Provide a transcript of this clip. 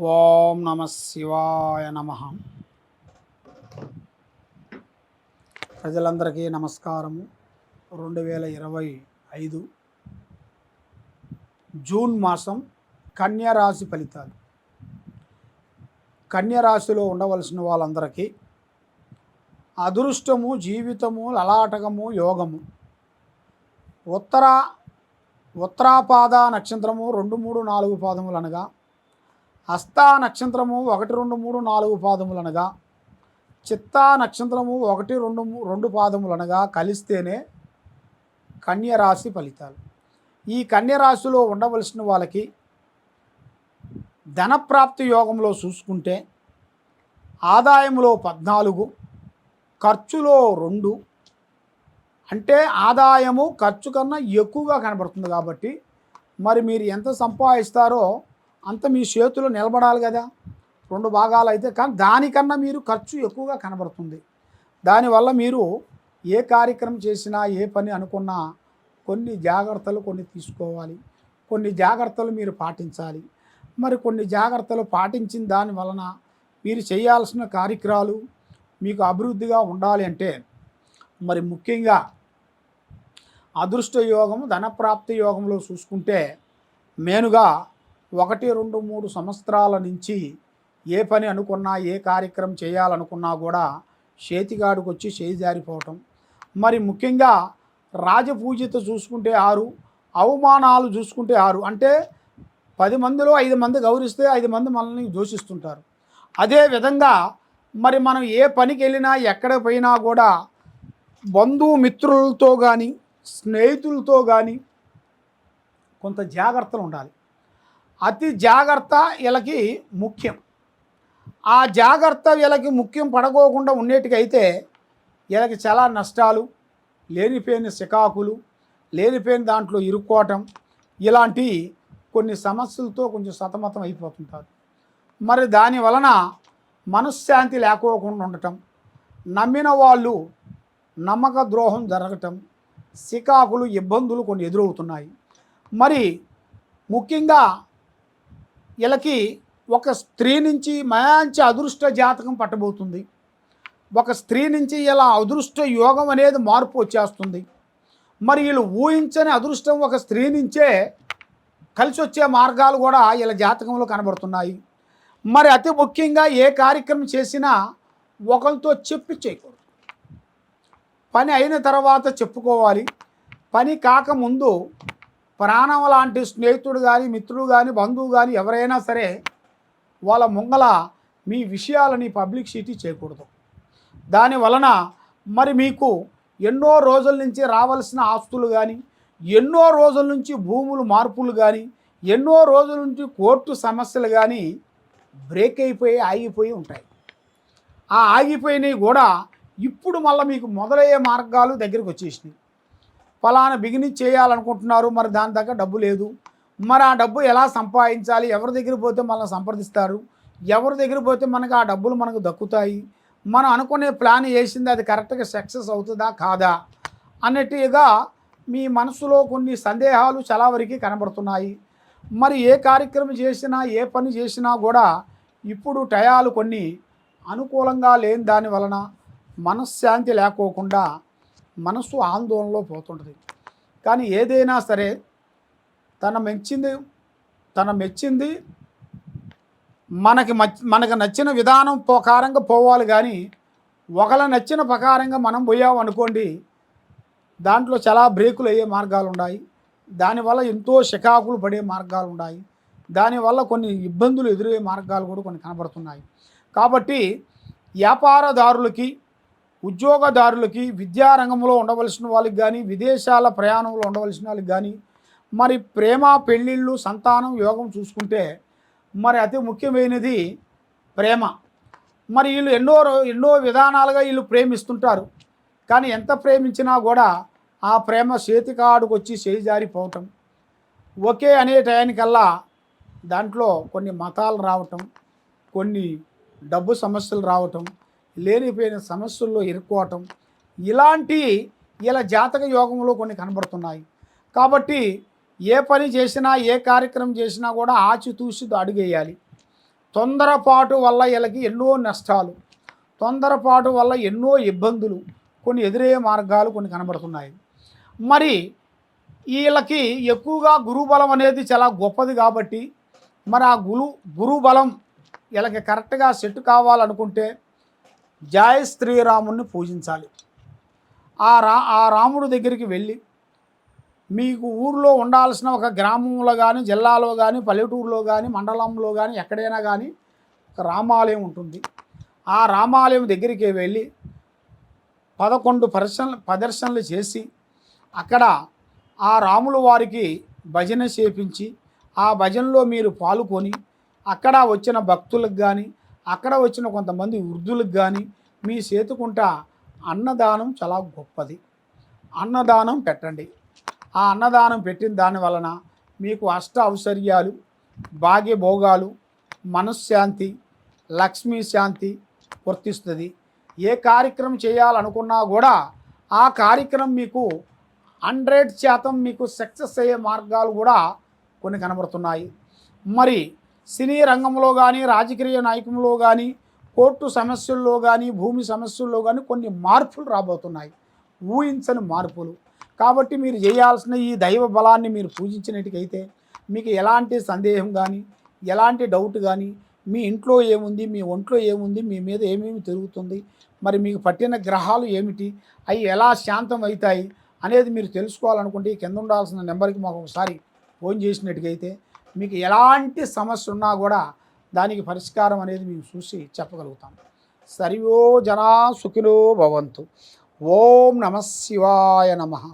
ఓం నమ శివాయ నమ. ప్రజలందరికీ నమస్కారము. రెండు వేల ఇరవై ఐదు జూన్ మాసం కన్యరాశి ఫలితాలు. కన్యరాశిలో ఉండవలసిన వాళ్ళందరికీ అదృష్టము జీవితము లలాటకము యోగము. ఉత్తర ఉత్తరాపాద నక్షత్రము రెండు మూడు నాలుగు పాదములు అనగా హస్తా నక్షత్రము ఒకటి రెండు మూడు నాలుగు పాదములు అనగా చిత్తా నక్షత్రము ఒకటి రెండు రెండు పాదములు అనగా కలిస్తేనే కన్యరాశి ఫలితాలు. ఈ కన్యరాశిలో ఉండవలసిన వాళ్ళకి ధనప్రాప్తి యోగంలో చూసుకుంటే ఆదాయంలో పద్నాలుగు ఖర్చులో రెండు అంటే ఆదాయము ఖర్చు కన్నా ఎక్కువగా కనబడుతుంది కాబట్టి మరి మీరు ఎంత సంపాదిస్తారో అంత మీ చేతిలో నిలబడాలి కదా. రెండు భాగాలు అయితే కానీ దానికన్నా మీరు ఖర్చు ఎక్కువగా కనబడుతుంది. దానివల్ల మీరు ఏ కార్యక్రమం చేసినా ఏ పని అనుకున్నా కొన్ని జాగ్రత్తలు కొన్ని తీసుకోవాలి. కొన్ని జాగ్రత్తలు మీరు పాటించాలి. మరి కొన్ని జాగ్రత్తలు పాటించిన దాని వలన మీరు చేయాల్సిన కార్యక్రమాలు మీకు అభివృద్ధిగా ఉండాలి అంటే మరి ముఖ్యంగా అదృష్ట యోగము ధనప్రాప్తి యోగంలో చూసుకుంటే మేనుగా ఒకటి రెండు మూడు సంవత్సరాల నుంచి ఏ పని అనుకున్నా ఏ కార్యక్రమం చేయాలనుకున్నా కూడా చేతిగాడికి వచ్చి చేయి జారిపోవటం. మరి ముఖ్యంగా రాజపూజిత చూసుకుంటే ఆరు అవమానాలు చూసుకుంటే ఆరు. అంటే పది మందిలో ఐదు మంది గౌరవిస్తే ఐదు మంది మనల్ని దూషిస్తుంటారు. అదే విధంగా మరి మనం ఏ పనికి వెళ్ళినా ఎక్కడ పోయినా కూడా బంధుమిత్రులతో కానీ స్నేహితులతో కానీ కొంత జాగ్రత్తలు ఉండాలి. అతి జాగ్రత్త వీళ్ళకి ముఖ్యం. ఆ జాగ్రత్త వీళ్ళకి ముఖ్యం పడకోకుండా ఉండేటికైతే వీళ్ళకి చాలా నష్టాలు లేనిపోయిన సికాకులు లేనిపోయిన దాంట్లో ఇరుక్కోవటం ఇలాంటి కొన్ని సమస్యలతో కొంచెం సతమతం అయిపోతుంటారు. మరి దాని వలన మనశ్శాంతి లేకోకుండా ఉండటం నమ్మిన వాళ్ళు నమ్మక ద్రోహం జరగటం సికాకులు ఇబ్బందులు కొన్ని ఎదురవుతున్నాయి. మరి ముఖ్యంగా వీళ్ళకి ఒక స్త్రీ నుంచి మంచి అదృష్ట జాతకం పట్టబోతుంది. ఒక స్త్రీ నుంచి ఇలా అదృష్ట యోగం అనేది మార్పు వచ్చేస్తుంది. మరి వీళ్ళు ఊహించని అదృష్టం ఒక స్త్రీ నుంచే కలిసి వచ్చే మార్గాలు కూడా వీళ్ళ జాతకంలో కనబడుతున్నాయి. మరి అతి ముఖ్యంగా ఏ కార్యక్రమం చేసినా ఒకరితో చెప్పి చేయకూడదు. పని అయిన తర్వాత చెప్పుకోవాలి. పని కాకముందు ప్రాణం లాంటి స్నేహితుడు కానీ మిత్రుడు కానీ బంధువు కానీ ఎవరైనా సరే వాళ్ళ ముంగల మీ విషయాలని పబ్లిసిటీ చేయకూడదు. దాని వలన మరి మీకు ఎన్నో రోజుల నుంచి రావాల్సిన ఆస్తులు కానీ ఎన్నో రోజుల నుంచి భూములు మార్పులు కానీ ఎన్నో రోజుల నుంచి కోర్టు సమస్యలు కానీ బ్రేక్ అయిపోయి ఆగిపోయి ఉంటాయి. ఆ ఆగిపోయినవి కూడా ఇప్పుడు మళ్ళీ మీకు మొదలయ్యే మార్గాలు దగ్గరికి వచ్చేసినాయి. ఫలానా బిగినింగ్ చేయాలనుకుంటున్నారు మరి దాని దగ్గర డబ్బు లేదు. మరి ఆ డబ్బు ఎలా సంపాదించాలి? ఎవరి దగ్గర పోతే మనల్ని సంప్రదిస్తారు? ఎవరి దగ్గర పోతే మనకు ఆ డబ్బులు మనకు దక్కుతాయి? మనం అనుకునే ప్లాన్ వేసింది అది కరెక్ట్గా సక్సెస్ అవుతుందా కాదా? అన్నట్టుగా మీ మనసులో కొన్ని సందేహాలు చాలా వరకు కనబడుతున్నాయి. మరి ఏ కార్యక్రమం చేసినా ఏ పని చేసినా కూడా ఇప్పుడు టయాలు కొన్ని అనుకూలంగా లేని దాని వలన మనశ్శాంతి లేకోకుండా మనస్సు ఆందోళనలో పోతుంటుంది. కానీ ఏదైనా సరే తన మెచ్చింది తన మెచ్చింది మనకి మనకు నచ్చిన విధానం ప్రకారంగా పోవాలి కానీ ఒకళ్ళ నచ్చిన ప్రకారంగా మనం పోయాం అనుకోండి దాంట్లో చాలా బ్రేకులు అయ్యే మార్గాలు ఉన్నాయి. దానివల్ల ఎంతో షికాకులు పడే మార్గాలు ఉన్నాయి. దానివల్ల కొన్ని ఇబ్బందులు ఎదురయ్యే మార్గాలు కూడా కొన్ని కనబడుతున్నాయి. కాబట్టి వ్యాపారదారులకి ఉద్యోగదారులకి విద్యారంగంలో ఉండవలసిన వాళ్ళకి కానీ విదేశాల ప్రయాణంలో ఉండవలసిన వాళ్ళకి కానీ మరి ప్రేమ పెళ్ళిళ్ళు సంతానం యోగం చూసుకుంటే మరి అతి ముఖ్యమైనది ప్రేమ. మరి వీళ్ళు ఎన్నో రో- ఎన్నో విధానాలుగా వీళ్ళు ప్రేమిస్తుంటారు. కానీ ఎంత ప్రేమించినా కూడా ఆ ప్రేమ చేతికాడుకు వచ్చి చేయిజారిపోవటం ఒకే అనే టయానికల్లా దాంట్లో కొన్ని మతాలు రావటం కొన్ని డబ్బు సమస్యలు రావటం లేనిపోయిన సమస్యల్లో ఇరుక్కోవటం ఇలాంటి ఇలా జాతక యోగంలో కొన్ని కనబడుతున్నాయి. కాబట్టి ఏ పని చేసినా ఏ కార్యక్రమం చేసినా కూడా ఆచితూసి అడుగేయాలి. తొందరపాటు వల్ల వీళ్ళకి ఎన్నో నష్టాలు తొందరపాటు వల్ల ఎన్నో ఇబ్బందులు కొన్ని ఎదురయ్యే మార్గాలు కొన్ని కనబడుతున్నాయి. మరి వీళ్ళకి ఎక్కువగా గురుబలం అనేది చాలా గొప్పది కాబట్టి మరి ఆ గురు గురుబలం వీళ్ళకి కరెక్ట్గా సెట్ కావాలనుకుంటే జయ శ్రీరాముడిని పూజించాలి. ఆ రా ఆ రాముడు దగ్గరికి వెళ్ళి మీకు ఊర్లో ఉండాల్సిన ఒక గ్రామంలో కానీ జిల్లాలో కానీ పల్లెటూరులో కానీ మండలంలో కానీ ఎక్కడైనా కానీ ఒక రామాలయం ఉంటుంది. ఆ రామాలయం దగ్గరికి వెళ్ళి పదకొండు ప్రదర్శనలు ప్రదర్శనలు చేసి అక్కడ ఆ రాముల వారికి భజన చేపించి ఆ భజనలో మీరు పాల్గొని అక్కడ వచ్చిన భక్తులకు కానీ అక్కడ వచ్చిన కొంతమంది వృద్ధులకు కానీ మీ చేతుకుంట అన్నదానం చాలా గొప్పది. అన్నదానం పెట్టండి. ఆ అన్నదానం పెట్టిన దాని వలన మీకు అష్ట ఔశ్వర్యాలు భాగ్యభోగాలు మనశ్శాంతి లక్ష్మీ శాంతి వర్తిస్తుంది. ఏ కార్యక్రమం చేయాలనుకున్నా కూడా ఆ కార్యక్రమం మీకు హండ్రెడ్ శాతం మీకు సక్సెస్ అయ్యే మార్గాలు కూడా కొన్ని కనబడుతున్నాయి. మరి సినీ రంగంలో కానీ రాజకీయ నాయకంలో కానీ కోర్టు సమస్యల్లో కానీ భూమి సమస్యల్లో కానీ కొన్ని మార్పులు రాబోతున్నాయి. ఊహించని మార్పులు. కాబట్టి మీరు చేయాల్సిన ఈ దైవ బలాన్ని మీరు పూజించినట్టుకైతే మీకు ఎలాంటి సందేహం కానీ ఎలాంటి డౌట్ కానీ మీ ఇంట్లో ఏముంది మీ ఒంట్లో ఏముంది మీ మీద ఏమేమి తిరుగుతుంది మరి మీకు పట్టిన గ్రహాలు ఏమిటి అవి ఎలా శాంతం అవుతాయి అనేది మీరు తెలుసుకోవాలనుకుంటే కింద ఉండాల్సిన నెంబర్కి మాకు ఒకసారి ఫోన్ చేసినట్టుకైతే మీకు ఎలాంటి సమస్య ఉన్నా కూడా దానికి పరిష్కారం అనేది మేము చూసి చెప్పగలుగుతాం. సర్వో జనా సుఖిలో భవంతు. ఓం నమ శివాయ నమః.